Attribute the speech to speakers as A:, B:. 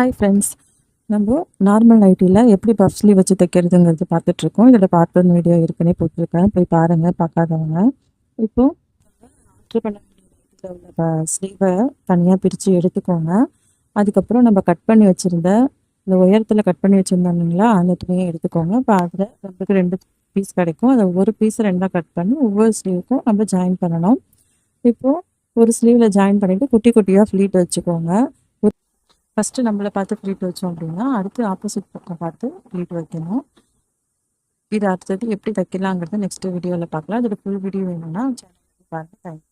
A: Hi friends நம்ம normal நைட்டியில் எப்படி பஃப் ஸ்லீவ் வச்சு தைக்கிறதுங்கிறது பார்த்துட்ருக்கோம் இதோட பார்ட் ஒன் வீடியோ ஏற்கனவே போட்டிருக்கேன். போய் பாருங்கள் பார்க்காதவங்க. இப்போது ஆர்டர் பண்ண வேண்டிய உள்ள ஸ்லீவை தனியாக பிரித்து எடுத்துக்கோங்க. அதுக்கப்புறம் நம்ம கட் பண்ணி வச்சுருந்த இந்த உயரத்தில் கட் பண்ணி வச்சுருந்தோம் அந்த துணியை எடுத்துக்கோங்க. இப்போ அதில் நம்மளுக்கு ரெண்டு பீஸ் கிடைக்கும். அதை ஒவ்வொரு பீஸ் ரெண்டாக கட் பண்ணி ஒவ்வொரு ஸ்லீவுக்கும் நம்ம ஜாயின் பண்ணணும். இப்போது ஒரு ஸ்லீவில் ஜாயின் பண்ணிவிட்டு குட்டி குட்டியாக ஃப்ளீட் வச்சுக்கோங்க. ஃபஸ்ட்டு நம்மளை பார்த்து ப்ளீட் வச்சோம் அப்படின்னா அடுத்து ஆப்போசிட் பக்கம் பார்த்து ப்ளீட் வைக்கணும். இது அடுத்தது எப்படி தைக்கலாங்கிறது நெக்ஸ்ட் வீடியோவில் பார்க்கலாம். அதோட ஃபுல் வீடியோ வேணும்னா சேனல் பாருங்கள் தேங்க்யூ